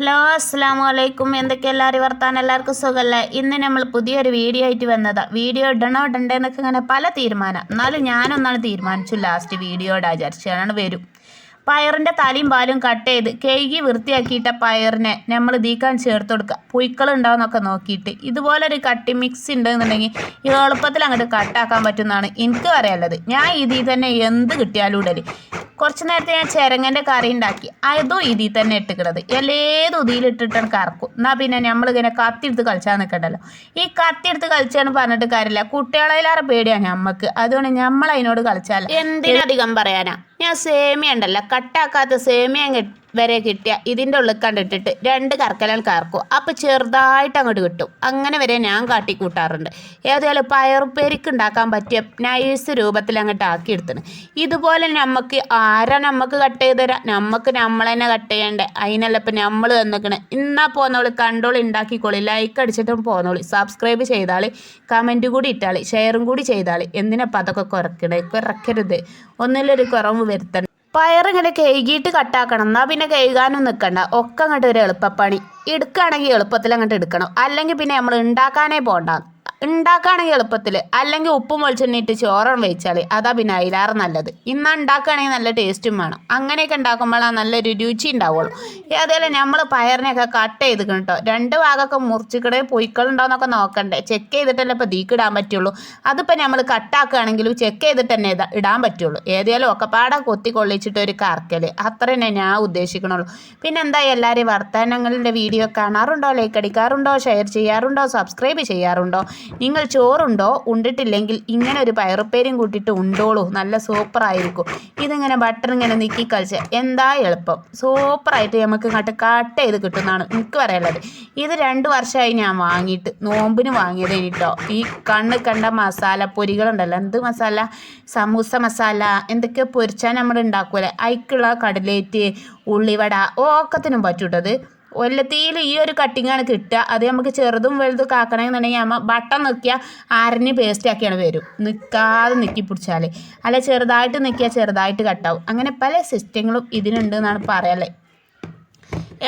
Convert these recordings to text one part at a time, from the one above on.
Hello അസ്സാം വലൈക്കും എന്തൊക്കെ എല്ലാവരും വർത്താനം? എല്ലാവർക്കും സുഖമല്ലേ ഇന്ന് നമ്മൾ പുതിയൊരു വീഡിയോ ആയിട്ട് വന്നതാ. വീഡിയോ ഇടണോ ഇടണ്ടേ എന്നൊക്കെ ഇങ്ങനെ പല തീരുമാനം. എന്നാലും ഞാനൊന്നാണ് തീരുമാനിച്ചു ലാസ്റ്റ് വീഡിയോ ഇടാ വിചാരിച്ചാണ് വരും. പയറിന്റെ തലയും പാലും കട്ട് ചെയ്ത് കഴുകി വൃത്തിയാക്കിയിട്ട പയറിനെ നമ്മൾ ദീക്കാൻ ചേർത്ത് കൊടുക്കുക പുയ്ക്കളുണ്ടാവുന്നൊക്കെ നോക്കിയിട്ട്. ഇതുപോലൊരു കട്ടി മിക്സ് ഉണ്ടെന്നുണ്ടെങ്കിൽ ഈ എളുപ്പത്തിൽ അങ്ങോട്ട് കട്ടാക്കാൻ പറ്റുന്നതാണ് എനിക്ക് പറയാനുള്ളത്. ഞാൻ ഇതിൽ തന്നെ എന്ത് കിട്ടിയാലും ഇടൽ. കുറച്ച് നേരത്തെ ഞാൻ ചിരങ്ങന്റെ കറി ഉണ്ടാക്കി. അതും ഇതിൽ തന്നെ ഇട്ടിക്കണത്. എല്ലേതും ഉതിയിലിട്ടിട്ടാണ് കറക്കും. എന്നാൽ പിന്നെ നമ്മളിങ്ങനെ കത്തിയെടുത്ത് കളിച്ചാൽ നിൽക്കണ്ടല്ലോ. ഈ കത്തിയെടുത്ത് കളിച്ചാന്ന് പറഞ്ഞിട്ട് കാര്യമില്ല. കുട്ടികളെല്ലാവരും പേടിയാണ് നമ്മൾക്ക് അതുകൊണ്ട് നമ്മൾ അതിനോട് കളിച്ചാൽ എന്തിനധികം പറയാനാ? ഞാൻ സേമിയ ഉണ്ടല്ലോ. കട്ടാക്കാത്ത സേമിയ വരെ കിട്ടിയ ഇതിന്റെ ഉള്ളിൽ കണ്ടിട്ടിട്ട് രണ്ട് കറക്കലാൽ കറക്കും അപ്പോൾ ചെറുതായിട്ട് അങ്ങോട്ട് കിട്ടും. അങ്ങനെ വരെ ഞാൻ കാട്ടി കൂട്ടാറുണ്ട് ഏതായാലും പയറുപ്പേരിക്ക് ഉണ്ടാക്കാൻ പറ്റിയ നൈസ് രൂപത്തിൽ അങ്ങോട്ട് ആക്കി എടുത്തണ്. ഇതുപോലെ നമുക്ക് ആരാ നമുക്ക് കട്ട് ചെയ്ത് തരാം? നമുക്ക് നമ്മൾ തന്നെ കട്ട് ചെയ്യണ്ടേ? അതിനല്ല ഇപ്പം നമ്മൾ തന്നിക്കണേ. ഇന്നാ പോന്നോളി കണ്ടോളി ഉണ്ടാക്കിക്കോളി ലൈക്ക് അടിച്ചിട്ടും പോന്നോളി. സബ്സ്ക്രൈബ് ചെയ്താൽ കമന്റ് കൂടി ഇട്ടാളി ഷെയറും കൂടി ചെയ്താൽ എന്തിനപ്പം അതൊക്കെ കുറയ്ക്കണേ? കുറയ്ക്കരുത്. ഒന്നിലൊരു കുറവ് വരുത്തണം. പയറിങ്ങനെ കഴുകിയിട്ട് കട്ടാക്കണം. എന്നാൽ പിന്നെ കഴുകാനും നിൽക്കണ്ട ഒക്കെ അങ്ങോട്ട് ഒരു എളുപ്പപ്പണി. എടുക്കുകയാണെങ്കിൽ എളുപ്പത്തിൽ അങ്ങോട്ട് എടുക്കണം. അല്ലെങ്കിൽ പിന്നെ നമ്മൾ ഉണ്ടാക്കാനേ പോകണ്ട ഉണ്ടാക്കുകയാണെങ്കിൽ എളുപ്പത്തിൽ. അല്ലെങ്കിൽ ഉപ്പും വെളിച്ചെണ്ണിട്ട് ചോറും വെച്ചാൽ അതാ പിന്നെ അതിലാറ് നല്ലത്. ഇന്ന് ഉണ്ടാക്കുകയാണെങ്കിൽ നല്ല ടേസ്റ്റും വേണം. അങ്ങനെയൊക്കെ ഉണ്ടാക്കുമ്പോഴാണ് നല്ലൊരു രുചി ഉണ്ടാവുള്ളൂ. അതേപോലെ നമ്മൾ പയറിനെയൊക്കെ കട്ട് ചെയ്ത് കേട്ടോ രണ്ട് ഭാഗമൊക്കെ മുറിച്ചിക്കടെ പൊയ്ക്കളുണ്ടോയെന്നൊക്കെ നോക്കണ്ടേ. ചെക്ക് ചെയ്തിട്ടല്ലേ ഇപ്പോൾ ദീക്കിടാൻ പറ്റുള്ളൂ. അതിപ്പോൾ നമ്മൾ കട്ടാക്കുകയാണെങ്കിലും ചെക്ക് ചെയ്തിട്ട് തന്നെ ഇടാൻ പറ്റുള്ളൂ. ഏതായാലും ഒക്കെ പാടെ കൊത്തി കൊള്ളിച്ചിട്ട് ഒരു കറക്കൽ അത്ര തന്നെ ഞാൻ ഉദ്ദേശിക്കണുള്ളൂ. പിന്നെ എന്താ എല്ലാവരും വർത്തമാനങ്ങളുടെ വീഡിയോ കാണാറുണ്ടോ? ലൈക്ക് അടിക്കാറുണ്ടോ? ഷെയർ ചെയ്യാറുണ്ടോ? സബ്സ്ക്രൈബ് ചെയ്യാറുണ്ടോ? നിങ്ങൾ ചോറുണ്ടോ? ഉണ്ടിട്ടില്ലെങ്കിൽ ഇങ്ങനെ ഒരു പയറുപ്പേരും കൂട്ടിയിട്ട് ഉണ്ടോളൂ. നല്ല സൂപ്പർ ആയിരിക്കും. ഇതിങ്ങനെ ബട്ടർ ഇങ്ങനെ നിക്കി കളിച്ച് എന്താ എളുപ്പം? സൂപ്പറായിട്ട് നമുക്ക് ഇങ്ങോട്ട് കട്ട് ചെയ്ത് കിട്ടുന്നതാണ് എനിക്ക് പറയാനുള്ളത്. ഇത് രണ്ട് വർഷമായി ഞാൻ വാങ്ങിയിട്ട് നോമ്പിന് വാങ്ങിയത് കേട്ടോ ഈ കണ്ണ് കണ്ട മസാല പൊരികളുണ്ടല്ലോ. എന്ത് മസാല സമൂസ മസാല എന്തൊക്കെ പൊരിച്ചാൽ നമ്മൾ ഉണ്ടാക്കുമല്ലേ അതിക്കുള്ള കടലേറ്റ് ഉള്ളിവട ഓക്കത്തിനും പറ്റൂട്ടത് ഒല്ലത്തിയിൽ ഈ ഒരു കട്ടിങ്ങാണ് കിട്ടുക. അത് നമുക്ക് ചെറുതും വലുതും കാക്കണമെന്നുണ്ടെങ്കിൽ നമ്മൾ ബട്ടൺ നിൽക്കിയാൽ പേസ്റ്റ് ആക്കിയാണ് വരും. നിൽക്കാതെ നിൽക്കി പിടിച്ചാൽ അല്ല ചെറുതായിട്ട് നിൽക്കിയാൽ ചെറുതായിട്ട് കട്ടാവും അങ്ങനെ പല സിസ്റ്റങ്ങളും ഇതിനുണ്ട് എന്നാണ് പറയല്ലേ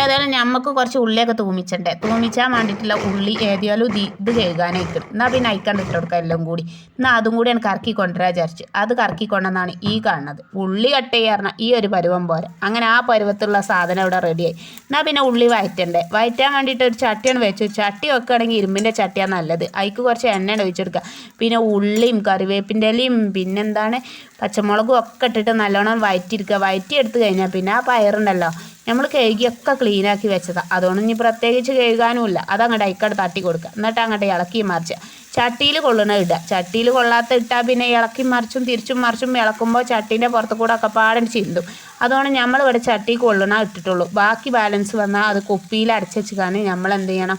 ഏതായാലും നമുക്ക് കുറച്ച് ഉള്ളിയൊക്കെ തൂമിച്ചണ്ടേ. തൂമിച്ചാൻ വേണ്ടിയിട്ടുള്ള ഉള്ളി ഏതായാലും ഇത് ഇത് കഴുകാനായിട്ട് എന്നാൽ പിന്നെ അയക്കാണ്ട് ഇട്ട് കൊടുക്കുക എല്ലാം കൂടി. എന്നാൽ അതും കൂടി എനിക്ക് കറക്കി കൊണ്ടുവരാൻ വിചാരിച്ചു. അത് കറക്കി കൊണ്ടെന്നാണ് ഈ കാണുന്നത്. ഉള്ളി കട്ട് ചെയ്യാറുന്ന ഈ ഒരു പരുവം പോരെ. അങ്ങനെ ആ പരുവത്തുള്ള സാധനം ഇവിടെ റെഡിയായി എന്നാൽ പിന്നെ ഉള്ളി വയറ്റണ്ടേ. വയറ്റാൻ വേണ്ടിയിട്ട് ഒരു ചട്ടിയാണ് വെച്ചു. ചട്ടി വെക്കുകയാണെങ്കിൽ ഇരുമ്പിന്റെ ചട്ടിയാണ് നല്ലത്. അതിക്ക് കുറച്ച് എണ്ണയാണ് ഒഴിച്ചെടുക്കുക പിന്നെ ഉള്ളിയും കറിവേപ്പിന്റെ ഇലയും പിന്നെന്താണ് പച്ചമുളകും ഒക്കെ ഇട്ടിട്ട് നല്ലോണം വയറ്റിയെടുക്കുക വയറ്റി എടുത്തു കഴിഞ്ഞാൽ പിന്നെ ആ പയറുണ്ടല്ലോ. നമ്മൾ കഴുകിയൊക്കെ ക്ലീനാക്കി വെച്ചതാണ് അതുകൊണ്ട് ഇനി പ്രത്യേകിച്ച് കഴുകാനുമില്ല. അത് അങ്ങോട്ട് അയക്കട് തട്ടി കൊടുക്കുക എന്നിട്ട് അങ്ങോട്ട് ഇളക്കി മറിച്ച്. ചട്ടിയിൽ കൊള്ളണ ഇടുക ചട്ടിയിൽ കൊള്ളാത്ത ഇട്ടാൽ പിന്നെ ഇളക്കി മറിച്ചും തിരിച്ചും മറിച്ചും ഇളക്കുമ്പോൾ ചട്ടീന്റെ പുറത്ത് കൂടെ ഒക്കെ പാടൻ ചിന്തും. അതുകൊണ്ട് നമ്മൾ ഇവിടെ ചട്ടി കൊള്ളണ ഇട്ടിട്ടുള്ളൂ. ബാക്കി ബാലൻസ് വന്നാൽ അത് കുപ്പിയിൽ അടച്ചു വെച്ചാൽ നമ്മൾ എന്ത് ചെയ്യണം?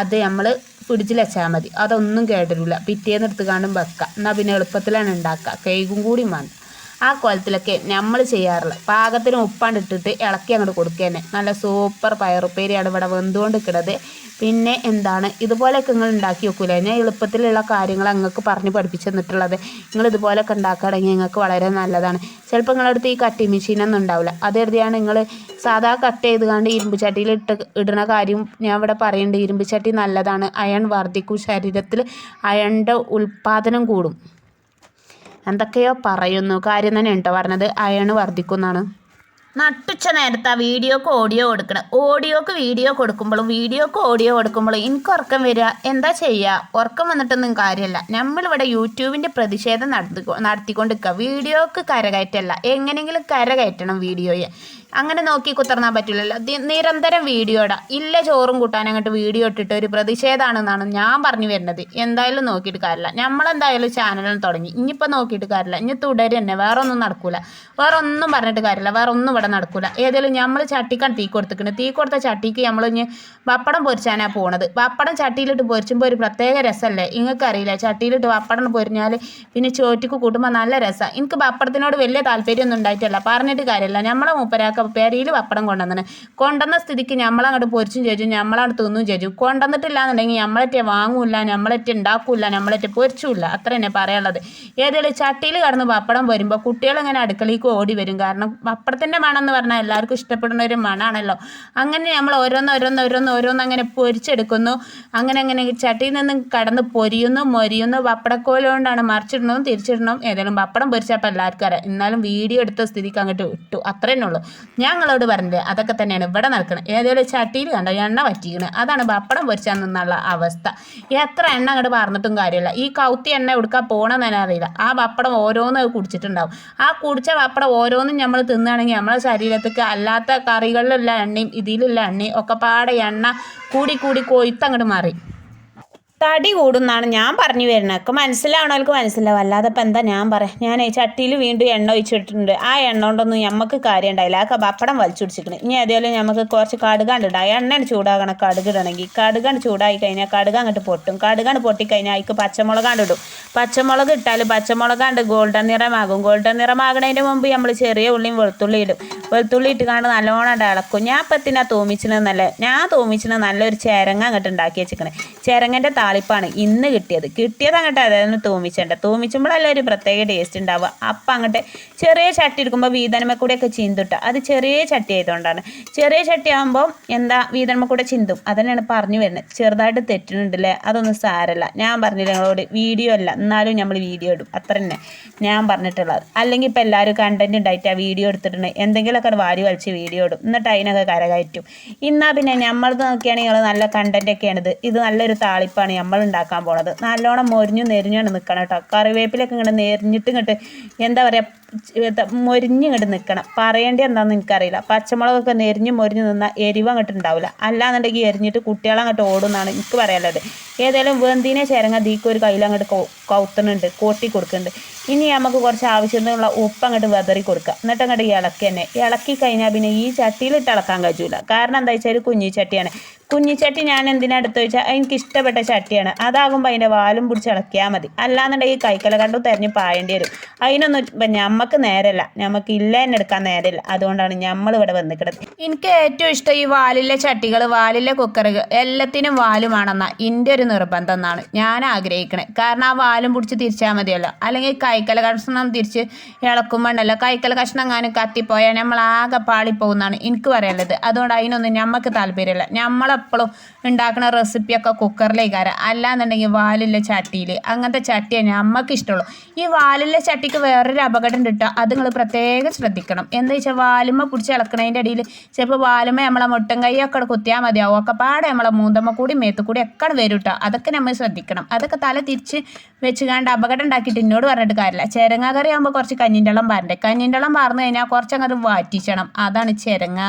അത് നമ്മൾ ഫ്രിഡ്ജിൽ വെച്ചാൽ മതി. അതൊന്നും കേട്ടിട്ടില്ല പിറ്റേന്ന് എടുത്ത് കാണും വെക്കുക എന്നാൽ പിന്നെ എളുപ്പത്തിലാണ് ഉണ്ടാക്കുക കൈകും കൂടി വേണം. ആ കോലത്തിലൊക്കെ നമ്മൾ ചെയ്യാറുള്ളത് പാകത്തിന് ഉപ്പാണ്ട് ഇട്ടിട്ട് ഇളക്കി അങ്ങോട്ട് കൊടുക്കുക തന്നെ. നല്ല സൂപ്പർ പയറുപ്പേരിയാണ് ഇവിടെ വെന്തുകൊണ്ട് നിൽക്കുന്നത് പിന്നെ എന്താണ്? ഇതുപോലെയൊക്കെ നിങ്ങൾ ഉണ്ടാക്കി വെക്കൂലേ? ഞാൻ എളുപ്പത്തിലുള്ള കാര്യങ്ങൾ നിങ്ങൾക്ക് പറഞ്ഞ് പഠിപ്പിച്ചു തന്നിട്ടുള്ളത്. നിങ്ങൾ ഇതുപോലെയൊക്കെ ഉണ്ടാക്കുകയാണെങ്കിൽ നിങ്ങൾക്ക് വളരെ നല്ലതാണ്. ചിലപ്പോൾ നിങ്ങളുടെ അടുത്ത് ഈ കട്ടി മെഷീനൊന്നും ഉണ്ടാവില്ല. അത് കരുതിയാണ് നിങ്ങൾ സാധാ കട്ട് ചെയ്ത് കണ്ട് ഇരുമ്പ് ചട്ടിയിൽ ഇട്ട് ഇടുന്ന കാര്യം ഞാൻ ഇവിടെ പറയുന്നുണ്ട് ഇരുമ്പ് ചട്ടി നല്ലതാണ്. അയൺ വർദ്ധിക്കും. ശരീരത്തിൽ അയണിന്റെ ഉൽപ്പാദനം കൂടും. എന്തൊക്കെയോ പറയുന്നു. കാര്യം തന്നെ ഉണ്ടോ? പറഞ്ഞത് അയണ് വർദ്ധിക്കുന്നതാണ് നട്ടുച്ച നേരത്തെ ആ വീഡിയോക്ക് ഓഡിയോ കൊടുക്കണം. ഓഡിയോക്ക് വീഡിയോ കൊടുക്കുമ്പോഴും വീഡിയോക്ക് ഓഡിയോ കൊടുക്കുമ്പോഴും എനിക്ക് ഉറക്കം വരിക എന്താ ചെയ്യുക ഉറക്കം വന്നിട്ടൊന്നും കാര്യമല്ല നമ്മളിവിടെ യൂട്യൂബിന്റെ പ്രതിഷേധം നടത്തി നടത്തിക്കൊണ്ടിരിക്കുക വീഡിയോക്ക് കരകയറ്റല്ല. എങ്ങനെയെങ്കിലും കരകയറ്റണം വീഡിയോയെ. അങ്ങനെ നോക്കി കുത്തർന്നാൻ പറ്റില്ലല്ലോ നിരന്തരം വീഡിയോ ഇടാം. ഇല്ല ചോറും കൂട്ടാൻ അങ്ങോട്ട് വീഡിയോ ഇട്ടിട്ട് ഒരു പ്രതിഷേധമാണെന്നാണ് ഞാൻ പറഞ്ഞു വരുന്നത്. എന്തായാലും നോക്കിയിട്ട് കാര്യമില്ല. നമ്മളെന്തായാലും ചാനലിൽ തുടങ്ങി. ഇനിയിപ്പോൾ നോക്കിയിട്ട് കാര്യമില്ല. ഇനി തുടരെ തന്നെ. വേറെ ഒന്നും നടക്കൂല. വേറെ ഒന്നും പറഞ്ഞിട്ട് കാര്യമില്ല. വേറെ ഒന്നും ഇവിടെ നടക്കൂല. ഏതായാലും നമ്മൾ ചട്ടിക്കാണ് തീ കൊടുത്തിട്ടുണ്ട് തീ കൊടുത്ത ചട്ടിക്ക് നമ്മൾ ഇനി പപ്പടം പൊരിച്ചാനാണ് പോണത്. പപ്പടം ചട്ടിയിലിട്ട് പൊരിച്ചുമ്പോൾ ഒരു പ്രത്യേക രസമല്ലേ നിങ്ങൾക്ക് അറിയില്ല? ചട്ടിയിലിട്ട് പപ്പടം പൊരിഞ്ഞാൽ പിന്നെ ചോറ്റിക്ക് കൂട്ടുമ്പോൾ നല്ല രസമാണ് എനിക്ക് പപ്പടത്തിനോട് വലിയ താല്പര്യമൊന്നും ഉണ്ടായിട്ടില്ല. പറഞ്ഞിട്ട് കാര്യമില്ല. നമ്മളെ മൂപ്പരാക്ക ഒക്കെ പേരയിൽ പപ്പടം കൊണ്ടുവന്നെ കൊണ്ടുവന്ന സ്ഥിതിക്ക് നമ്മളങ്ങോട്ട് പൊരിച്ചും ചേച്ചും നമ്മളങ്ങോട്ട് തിന്നും ചേച്ചും കൊണ്ടുവന്നിട്ടില്ല എന്നുണ്ടെങ്കിൽ നമ്മളറ്റേ വാങ്ങൂല നമ്മളറ്റേ ഉണ്ടാക്കൂല നമ്മളറ്റേ പൊരിച്ചൂല. അത്ര തന്നെ പറയാനുള്ളത് ഏതെങ്കിലും ചട്ടിയിൽ കടന്ന് പപ്പടം വരുമ്പോൾ കുട്ടികളിങ്ങനെ അടുക്കളയ്ക്ക് ഓടി വരും. കാരണം പപ്പടത്തിന്റെ മണം എന്ന് പറഞ്ഞാൽ എല്ലാവർക്കും ഇഷ്ടപ്പെടുന്ന ഒരു മണമാണല്ലോ അങ്ങനെ നമ്മൾ ഓരോന്ന് ഓരോന്ന് ഓരോന്ന് ഓരോന്ന് അങ്ങനെ പൊരിച്ചെടുക്കുന്നു. അങ്ങനെ അങ്ങനെ ചട്ടിയിൽ നിന്നും കടന്ന് പൊരിയുന്നു മൊരിയുന്നു. പപ്പടക്കോല കൊണ്ടാണ് മറിച്ചിടണതും തിരിച്ചിടണം ഏതായാലും പപ്പടം പൊരിച്ചപ്പോൾ എല്ലാവർക്കും അറിയാം. എന്നാലും വീഡിയോ എടുത്ത സ്ഥിതിക്ക് അങ്ങോട്ട് ഇട്ടു അത്രേ ഉള്ളൂ. ഞങ്ങളോട് പറഞ്ഞത് അതൊക്കെ തന്നെയാണ്. ഇവിടെ നടക്കുന്നത് ഏതെങ്കിലും ചട്ടിയിൽ കണ്ടോ എണ്ണ വറ്റിക്കണ്. അതാണ് പപ്പടം പൊരിച്ചാൽ നിന്നുള്ള അവസ്ഥ. എത്ര എണ്ണ അങ്ങോട്ട് പറഞ്ഞിട്ടും കാര്യമില്ല. ഈ കൗത്തി എണ്ണ എടുക്കാൻ പോകണമെന്ന് തന്നെ അറിയില്ല. ആ പപ്പടം ഓരോന്നും കുടിച്ചിട്ടുണ്ടാവും. ആ കുടിച്ച പപ്പടം ഓരോന്നും നമ്മൾ തിന്നുകയാണെങ്കിൽ നമ്മളെ ശരീരത്തേക്ക് അല്ലാത്ത കറികളിലുള്ള എണ്ണയും ഇതിലുള്ള എണ്ണയും ഒക്കെ പാടെ എണ്ണ കൂടി കൂടി കൊയ്ത്തങ്ങോട്ട് മാറി. തടി കൂടുന്നാണ് ഞാൻ പറഞ്ഞു വരുന്നത്. ഒക്കെ മനസ്സിലാവണവർക്ക് മനസ്സിലാവും. അല്ലാതെ ഇപ്പം എന്താ ഞാൻ പറയാം? ഞാൻ ചട്ടിയിൽ വീണ്ടും എണ്ണ ഒഴിച്ചിട്ടുണ്ട് ആ എണ്ണ കൊണ്ടൊന്നും നമുക്ക് കാര്യം ഉണ്ടായില്ല ആ പപ്പടം വലിച്ചു പിടിച്ചിട്ടുണ്ട്. ഇനി അതേപോലെ നമുക്ക് കുറച്ച് കടുകാണ്ട് ആ എണ്ണയാണ് ചൂടാകണം കടുക് ഇടണമെങ്കിൽ. കടുകാണ്ട് ചൂടായി കഴിഞ്ഞാൽ കടുക അങ്ങോട്ട് പൊട്ടും. കടുകാണ്ട് പൊട്ടിക്കഴിഞ്ഞാൽ അതിക്ക് പച്ചമുളകാണ്ട് ഇടും. പച്ചമുളക് ഇട്ടാൽ പച്ചമുളകാണ്ട് ഗോൾഡൻ നിറമാകും. ഗോൾഡൻ നിറമാകണതിന്റെ മുമ്പ് നമ്മൾ ചെറിയ ഉള്ളിയും വെളുത്തുള്ളി ഇടും. വെളുത്തുള്ളി ഇട്ട് കാണാൻ നല്ലോണം ഇളക്കും. ഞാൻ ഇപ്പത്തിനാ തോമിച്ചിന് നല്ല ഞാൻ തോമിച്ചിന് നല്ലൊരു ചേരങ്ങ അങ്ങോട്ട് ഉണ്ടാക്കി വെച്ചിക്കണേ ചേരങ്ങന്റെ താളിപ്പാണ് ഇന്ന് കിട്ടിയത്. കിട്ടിയത് അങ്ങോട്ട് അതായത് തൂമിച്ചേണ്ട. തൂമിച്ചുമ്പോഴല്ല ഒരു പ്രത്യേക ടേസ്റ്റ് ഉണ്ടാവുക. അപ്പം അങ്ങോട്ട് ചെറിയ ചട്ടി എടുക്കുമ്പോൾ വീതനമ ചിന്തുട്ട. അത് ചെറിയ ചട്ടി ആയതുകൊണ്ടാണ്. ചെറിയ ചട്ടി ആകുമ്പോൾ എന്താ വീതനമ കൂടെ ചിന്തും. അതന്നെയാണ് പറഞ്ഞു വരുന്നത്. ചെറുതായിട്ട് തെറ്റുന്നുണ്ടല്ലേ? അതൊന്നും സാരല്ല. ഞാൻ പറഞ്ഞില്ല നിങ്ങളോട്? വീഡിയോ അല്ല. എന്നാലും നമ്മൾ വീഡിയോ ഇടും. അത്ര തന്നെ ഞാൻ പറഞ്ഞിട്ടുള്ളത്. അല്ലെങ്കിൽ ഇപ്പോൾ എല്ലാവരും കണ്ടന്റ് ഉണ്ടായിട്ട് ആ വീഡിയോ എടുത്തിട്ടുണ്ട് എന്തെങ്കിലുമൊക്കെ വാരി വലിച്ച് വീഡിയോ ഇടും. എന്നിട്ട് അതിനൊക്കെ കരകയറ്റും. ഇന്നാ പിന്നെ നമ്മളത് നോക്കിയാണെങ്കിൽ നല്ല കണ്ടന്റൊക്കെയാണിത് ഇത് നല്ലൊരു താളിപ്പാണ് നമ്മൾ ഉണ്ടാക്കാൻ പോണത്. നല്ലോണം മൊരിഞ്ഞു നെരിഞ്ഞാണ് നിൽക്കണം കേട്ടോ. കറിവേപ്പിലൊക്കെ ഇങ്ങനെ നെരിഞ്ഞിട്ട് ഇങ്ങോട്ട് എന്താ പറയുക മൊരിഞ്ഞ് ഇങ്ങോട്ട് നിൽക്കണം പറയേണ്ടി എന്താണെന്ന് എനിക്കറിയില്ല. പച്ചമുളകൊക്കെ നെരിഞ്ഞ് മൊരിഞ്ഞ് നിന്നാൽ എരിവ് അങ്ങോട്ട് ഉണ്ടാവില്ല അല്ലാന്നുണ്ടെങ്കിൽ എരിഞ്ഞിട്ട് കുട്ടികളെ അങ്ങോട്ട് ഓടുന്നാണ് എനിക്ക് പറയാനുള്ളത്. ഏതായാലും വെന്തിനെ ചേരങ്ങ ദീക്ക് ഒരു കയ്യിൽ അങ്ങോട്ട് കൗത്തുന്നുണ്ട് കോട്ടി കൊടുക്കുന്നുണ്ട്. ഇനി നമുക്ക് കുറച്ച് ആവശ്യത്തിനുള്ള ഉപ്പ് അങ്ങോട്ട് വെതറി കൊടുക്കുക എന്നിട്ട് അങ്ങോട്ട് ഇളക്കി തന്നെ. ഇളക്കി കഴിഞ്ഞാൽ പിന്നെ ഈ ചട്ടിയിലിട്ട് ഇളക്കാൻ കഴിയൂല. കാരണം എന്താ വെച്ചാൽ കുഞ്ഞിച്ചട്ടിയാണ് കുഞ്ഞി ചട്ടിയാണ്. കുഞ്ഞിച്ചട്ടി ഞാൻ എന്തിനാ എടുത്തു വെച്ചാൽ എനിക്ക് ഇഷ്ടപ്പെട്ട ചട്ടിയാണ്. അതാകുമ്പോൾ അതിന്റെ വാലും പിടിച്ച് ഇളക്കിയാൽ മതി. അല്ലാന്നുണ്ടെങ്കിൽ കൈക്കല കണ്ടു തെരഞ്ഞ് പായേണ്ടി വരും. അതിനൊന്നും ഞമ്മക്ക് നേരല്ല. ഞമ്മക്ക് ഇല്ല തന്നെ എടുക്കാൻ നേരമില്ല അതുകൊണ്ടാണ് നമ്മൾ ഇവിടെ വന്നിക്കിടത് എനിക്ക് ഏറ്റവും ഇഷ്ടം ഈ വാലിലെ ചട്ടികൾ വാലിലെ കുക്കറുകൾ എല്ലാത്തിനും വാലുമാണെന്നാണ് എന്റെ ഒരു നിർബന്ധം എന്നാണ് ഞാൻ ആഗ്രഹിക്കണേ കാരണം ആ വാലും പിടിച്ച് തിരിച്ചാൽ മതിയല്ലോ. അല്ലെങ്കിൽ കൈക്കല കഷ്ണം തിരിച്ച് ഇളക്കുമ്പോൾ ഉണ്ടല്ലോ കൈക്കല കഷ്ണം എങ്ങാനും കത്തിപ്പോയാൽ നമ്മൾ ആകെ പാളിപ്പോകുന്നതാണ് എനിക്ക് പറയാനുള്ളത്. അതുകൊണ്ട് അതിനൊന്നും നമുക്ക് താല്പര്യമില്ല. നമ്മളെപ്പോഴും ഉണ്ടാക്കുന്ന റെസിപ്പിയൊക്കെ കുക്കറിലേക്കാരം. അല്ലാന്നുണ്ടെങ്കിൽ വാലില്ല ചട്ടിയിൽ അങ്ങനത്തെ ചട്ടിയാണ് നമുക്ക് ഇഷ്ടമുള്ളൂ. ഈ വാലിലെ ചട്ടിക്ക് വേറൊരു അപകടം കിട്ടുക കേട്ടോ. അത് നിങ്ങൾ പ്രത്യേകം ശ്രദ്ധിക്കണം. എന്താ വെച്ചാൽ വാലുമ്മ പിടിച്ച് ഇളക്കണതിന്റെ ഇടയിൽ ചിലപ്പോൾ വാലുമ്മ നമ്മളെ മുട്ടൻ ഒക്കെ കുത്തിയാൽ മതിയാവും. ഒക്കെ പാടെ നമ്മളെ മൂന്തമ്മ കൂടി മേത്ത് കൂടി ഒക്കെ വരും കേട്ടോ. അതൊക്കെ നമ്മൾ ശ്രദ്ധിക്കണം. അതൊക്കെ തല തിരിച്ച് വെച്ച് കണ്ട് അപകടം ഉണ്ടാക്കിയിട്ട് എന്നോട് പറഞ്ഞിട്ട് കാര്യമില്ല. ചേരങ്ങ കറി ആകുമ്പോൾ കുറച്ച് കഞ്ഞിന്റെ വെള്ളം പാരണ്ടേ? കഞ്ഞിന്റെളം പാർന്നു കഴിഞ്ഞാൽ കുറച്ചങ്ങത് വാറ്റിച്ചണം. അതാണ് ചിരങ്ങ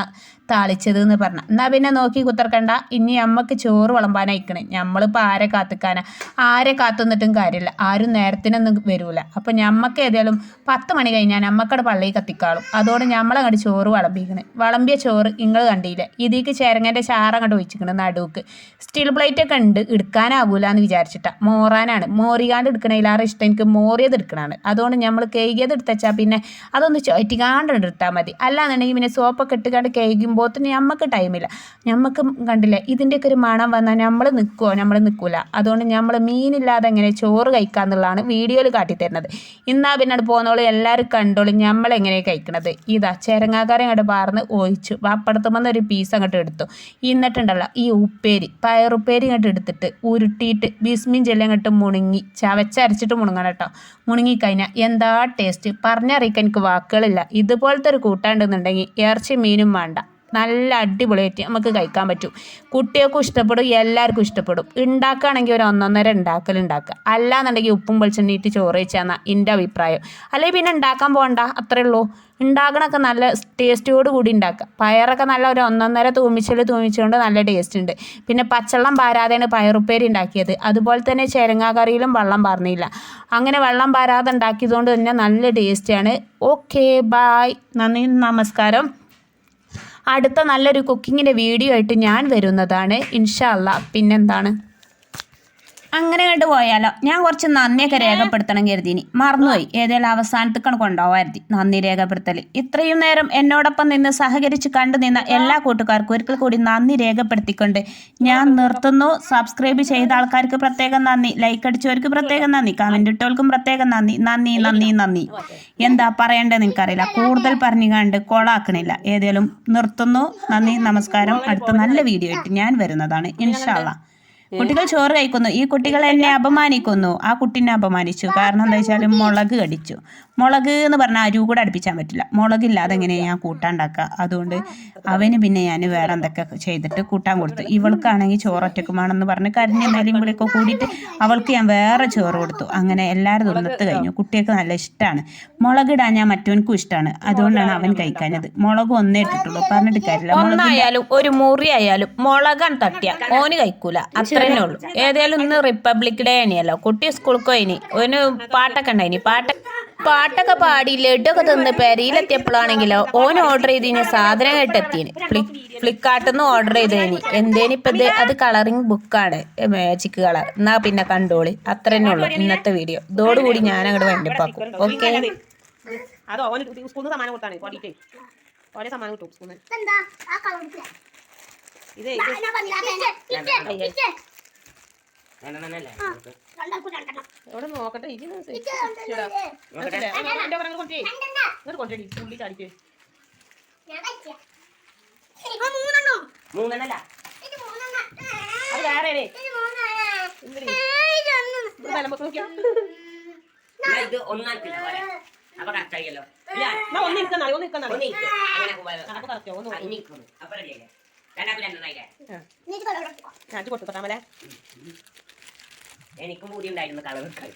താളിച്ചത് എന്ന് പറഞ്ഞ. എന്നാൽ പിന്നെ നോക്കി കുത്തർക്കണ്ട. ഇനി അമ്മയ്ക്ക് ചോറ് വിളമ്പാനായിക്കണേ. നമ്മളിപ്പോൾ ആരെ കാത്തിക്കാനാ? ആരെ കാത്തുനിന്നിട്ടും കാര്യമില്ല ആരും നേരത്തിനൊന്നും വരൂല. അപ്പോൾ ഞമ്മക്ക് ഏതായാലും പത്ത് മണി കഴിഞ്ഞാൽ നമ്മക്കടെ പള്ളി കത്തിക്കാളും. അതോടെ നമ്മളങ്ങോട്ട് ചോറ് വിളമ്പിക്കണേ. വിളമ്പിയ ചോറ് നിങ്ങൾ കണ്ടിയില്ല ഇതിക്ക് ചേരങ്ങന്റെ ചാറങ്ങോട്ട് ഒഴിച്ചിക്കണ് നടുക്ക്. സ്റ്റീൽ പ്ലേറ്റ് ഒക്കെ ഉണ്ട് എടുക്കാനാകൂല എന്ന് വിചാരിച്ചിട്ടാ. മോറാനാണ്. മോറികാണ്ട് എടുക്കണേലാറ് ഇഷ്ടം എനിക്ക് മോറിയത് എടുക്കണാണ് അതുകൊണ്ട് നമ്മൾ കേകിയത് എടുത്തച്ചാൽ പിന്നെ അതൊന്ന് ചോറ്റിക്കാണ്ട് എടുത്താൽ മതി. അല്ലാന്നുണ്ടെങ്കിൽ പിന്നെ സോപ്പൊക്കെ ഇട്ടുകാണ്ട് കേൾക്കുമ്പോത്തിന് നമുക്ക് ടൈമില്ല നമുക്ക് കണ്ടില്ല ഇതിന്റെയൊക്കെ ഒരു മണം വന്നാൽ നമ്മൾ നിൽക്കുമോ നമ്മൾ നിൽക്കില്ല അതുകൊണ്ട് നമ്മൾ മീനില്ലാതെ എങ്ങനെ ചോറ് കഴിക്കാന്നുള്ളതാണ് വീഡിയോയിൽ കാട്ടിത്തരുന്നത്. ഇന്നാ പിന്നെ അവിടെ പോകുന്നോളൂ എല്ലാവരും കണ്ടോളും നമ്മളെങ്ങനെയാണ് കഴിക്കണത്. ഇതാ ചേരങ്ങാക്കാരൻ അങ്ങോട്ട് പാർന്ന് ഒഴിച്ചു. വാപ്പടത്തുമ്പോൾ ഒരു പീസ് അങ്ങോട്ട് എടുത്തു. എന്നിട്ടുണ്ടല്ലോ ഈ ഉപ്പേരി. പയറുപ്പേരി അങ്ങോട്ട് എടുത്തിട്ട് ഉരുട്ടിയിട്ട് ബിസ്മിൻ ജെല്ലം അങ്ങോട്ട് മുണുങ്ങി ചവച്ചരച്ചിട്ട് മുണുങ്ങണം കേട്ടോ. മുണുങ്ങിക്കഴിഞ്ഞാൽ എന്താ ടേസ്റ്റ് പറഞ്ഞറിയിക്കാൻ എനിക്ക് വാക്കുകളില്ല. ഇതുപോലത്തെ ഒരു കൂട്ടാണ്ടെന്നുണ്ടെങ്കിൽ ഇറച്ചി മീനും വേണ്ട. നല്ല അടിപൊളിയായിട്ട് നമുക്ക് കഴിക്കാൻ പറ്റും. കുട്ടികൾക്കും ഇഷ്ടപ്പെടും എല്ലാവർക്കും ഇഷ്ടപ്പെടും. ഉണ്ടാക്കുകയാണെങ്കിൽ ഒരു ഒന്നൊന്നര ഉണ്ടാക്കൽ ഉണ്ടാക്കുക അല്ലാന്നുണ്ടെങ്കിൽ ഉപ്പും വെളിച്ചെണ്ണീട്ട് ചോറ് വെച്ചാൽ എന്റെ അഭിപ്രായം. അല്ലെങ്കിൽ പിന്നെ ഉണ്ടാക്കാൻ പോകണ്ട അത്രേ ഉള്ളൂ. ഉണ്ടാക്കണമൊക്കെ നല്ല ടേസ്റ്റോട് കൂടി ഉണ്ടാക്കുക പയറൊക്കെ നല്ല ഒരു ഒന്നൊന്നര തൂമിച്ചിൽ തൂമിച്ചുകൊണ്ട് നല്ല ടേസ്റ്റ് ഉണ്ട് പിന്നെ പച്ചവെള്ളം പാരാതെയാണ് പയറുപ്പേരി ഉണ്ടാക്കിയത് അതുപോലെ തന്നെ ചേരങ്ങാക്കറിയിലും വെള്ളം പാർന്നില്ല. അങ്ങനെ വെള്ളം പാരാതെ ഉണ്ടാക്കിയതുകൊണ്ട് തന്നെ നല്ല ടേസ്റ്റാണ്. ഓക്കെ ബായ് നന്ദി നമസ്കാരം. അടുത്ത നല്ലൊരു കുക്കിങ്ങിന്റെ വീഡിയോ ആയിട്ട് ഞാൻ വരുന്നതാണ്. ഇൻഷാല്ല പിന്നെന്താണ്? അങ്ങനെ കണ്ടു പോയാലോ. ഞാൻ കുറച്ച് നന്ദിയൊക്കെ രേഖപ്പെടുത്തണം കരുതിനി. മറന്നുപോയി. ഏതെങ്കിലും അവസാനത്തേക്കാണ് കൊണ്ടുപോകാരുതി നന്ദി രേഖപ്പെടുത്തൽ ഇത്രയും നേരം എന്നോടൊപ്പം നിന്ന് സഹകരിച്ച് കണ്ടു നിന്ന എല്ലാ കൂട്ടുകാർക്കും ഒരിക്കൽ കൂടി നന്ദി രേഖപ്പെടുത്തിക്കൊണ്ട് ഞാൻ നിർത്തുന്നു. സബ്സ്ക്രൈബ് ചെയ്ത ആൾക്കാർക്ക് പ്രത്യേകം നന്ദി. ലൈക്ക് അടിച്ചവർക്ക് പ്രത്യേകം നന്ദി. കമന്റ് ഇട്ടവർക്കും പ്രത്യേകം നന്ദി. നന്ദി നന്ദി നന്ദി. എന്താ പറയേണ്ടത് നിനക്കറിയില്ല. കൂടുതൽ പറഞ്ഞു കണ്ട് കൊളാക്കണില്ല. ഏതായാലും നിർത്തുന്നു. നന്ദി നമസ്കാരം. അടുത്ത നല്ല വീഡിയോ ആയിട്ട് ഞാൻ വരുന്നതാണ്. ഇൻഷാല്ല കുട്ടികൾ ചോറ് കഴിക്കുന്നു. ഈ കുട്ടികൾ എന്നെ അപമാനിക്കുന്നു. ആ കുട്ടീനെ അപമാനിച്ചു. കാരണം എന്താ വെച്ചാൽ മുളക് കടിച്ചു. മുളക് എന്ന് പറഞ്ഞാൽ അരിവ് കൂടെ അടുപ്പിച്ചാൻ പറ്റില്ല. മുളകില്ലാതെ എങ്ങനെ ഞാൻ കൂട്ടാണ്ടാക്കുക അതുകൊണ്ട് അവന് പിന്നെ ഞാൻ വേറെ എന്തൊക്കെ ചെയ്തിട്ട് കൂട്ടാൻ കൊടുത്തു. ഇവൾക്കാണെങ്കിൽ ചോറ് ഒറ്റക്കുമാണെന്ന് പറഞ്ഞ് കരിഞ്ഞ മേലും വിളിയൊക്കെ കൂടിയിട്ട് അവൾക്ക് ഞാൻ വേറെ ചോറ് കൊടുത്തു. അങ്ങനെ എല്ലാവരും തിന്നിട്ട് കഴിഞ്ഞു. കുട്ടികൾക്ക് നല്ല ഇഷ്ടമാണ് മുളകിടാൻ ഞാൻ മറ്റവനക്കും ഇഷ്ടമാണ് അതുകൊണ്ടാണ് അവൻ കഴിക്കാനത് മുളക് ഒന്നേ ഇട്ടിട്ടുള്ളൂ. പറഞ്ഞിട്ട് കാര്യമില്ല. ഒന്നായാലും ഒരു മുറി ആയാലും മുളകാൻ തട്ടിയ. ഓന് കഴിക്കൂല. അത്രേ ഉള്ളൂ ഏതായാലും ഇന്ന് റിപ്പബ്ലിക് ഡേ ആണിയല്ലോ കുട്ടി സ്കൂൾക്കോ ഇനി ഓന് പാട്ടൊക്കെ ഉണ്ടായിനി. പാട്ട പാട്ടൊക്കെ പാടി ലഡ്ഡൊക്കെ തിന്ന് പെരയിലെത്തിയപ്പോഴാണെങ്കിലോ ഓൻ ഓർഡർ ചെയ്തിന്. സാധനം കേട്ടെത്തിന്. ഫ്ലിക് ഫ്ലിപ്കാർട്ടിൽ നിന്ന് ഓർഡർ ചെയ്തേനി. ഇപ്പം അത് കളറിങ് ബുക്കാണ് മാജിക് കളർ എന്നാ പിന്നെ കണ്ടോളി. അത്ര തന്നെ ഉള്ളൂ ഇന്നത്തെ വീഡിയോ ഇതോടുകൂടി ഞാൻ അങ്ങോട്ട് വേണ്ടിപ്പാക്കും ഓക്കെ? അത് ഓന് സ്കൂളിൽ നിന്ന് സമ്മാനം കൊടുത്താണ്. പാടിയിട്ട് ഓരോ സമ്മാനം കിട്ടും സ്കൂളിൽ ഇതേ ഇത് ഞാൻ പറഞ്ഞില്ല രണ്ടാൾക്കും രണ്ടെണ്ണം എവിടെ നോക്കട്ടെ? ഇത്? ഇങ്ങോട്ട് കൊണ്ടേടി പുള്ളി ചാടിക്ക്. മൂന്നെണ്ണല്ല. ഇത് മൂന്നെണ്ണം. അത് വേറെ ഇത് മൂന്നെണ്ണം. ഇങ്ങടി ഏയ്, ഇതൊന്നും. ഇവിടെ വിലമ്പൊക്കെ നോക്കിയാ. എന്നാ ഇത് ഒന്നാക്കില്ല പോലെ. അപ്പൊ കറക്റ്റായല്ലോ ഇല്ല. എന്നാ ഒന്ന് നിൽക്കുന്ന ഒന്ന് നിൽക്കുന്ന ഒന്ന് ഇരിക്ക്. അങ്ങനെ പോവാതെ. അപ്പൊ ഒന്ന് ആ, ഇനി ഇരിക്കുന്നു. അപ്പൊ റെഡിയല്ലേ രണ്ടാക്കും ഇത് കളർ എടുത്തോ. ഞാൻ കൊടുത്തു തരാമല്ലേ എനിക്കും കൂടി ഉണ്ടായിരുന്നു കളർ വെക്കാൻ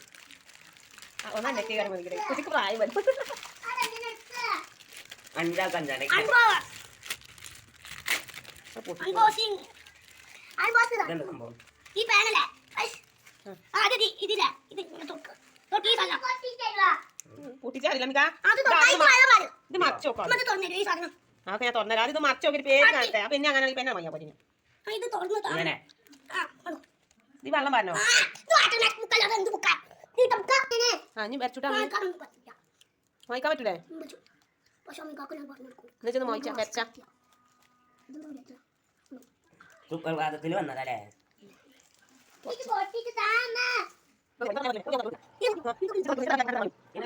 ഒന്നാ നെറ്റ് കയറി മതി കുട്ടിക്ക് പ്രായം വരും. അതെന്തിനാ എടുത്തത്? അഞ്ചാക്കാൻ തന്നെ Unbox. Unboxing. Unbox ഇതാ. ഇതെന്ത് സംഭവം? ഈ പാനല്ലേ? ഐസ്. ആ, അത് ഇത് ഇതില്ലേ ഇത് ഇങ്ങനെ തൊക്ക്. തൊട്ട് ഈ സാധനം. പൊട്ടിച്ചാറില്ല മിക്ക അത് തൊട്ടാ ഇത് വെള്ളം വരും ഇത് മറച്ചു നോക്കാം എന്നിട്ട് തുറന്നിട്ട് ഈ സാധനം? അതൊക്കെ ഞാൻ തുറന്നു ഇത് പേര് കാണട്ടെ. അപ്പൊ അങ്ങനെ. പറ്റില്ല ആ വെള്ളം പറഞ്ഞോ വായിക്കാൻ പറ്റൂലേ? വരച്ചാ ഇതൊന്നും വരച്ച. സുപ്രഭാതത്തിൽ വന്നതല്ലേ? ഇത്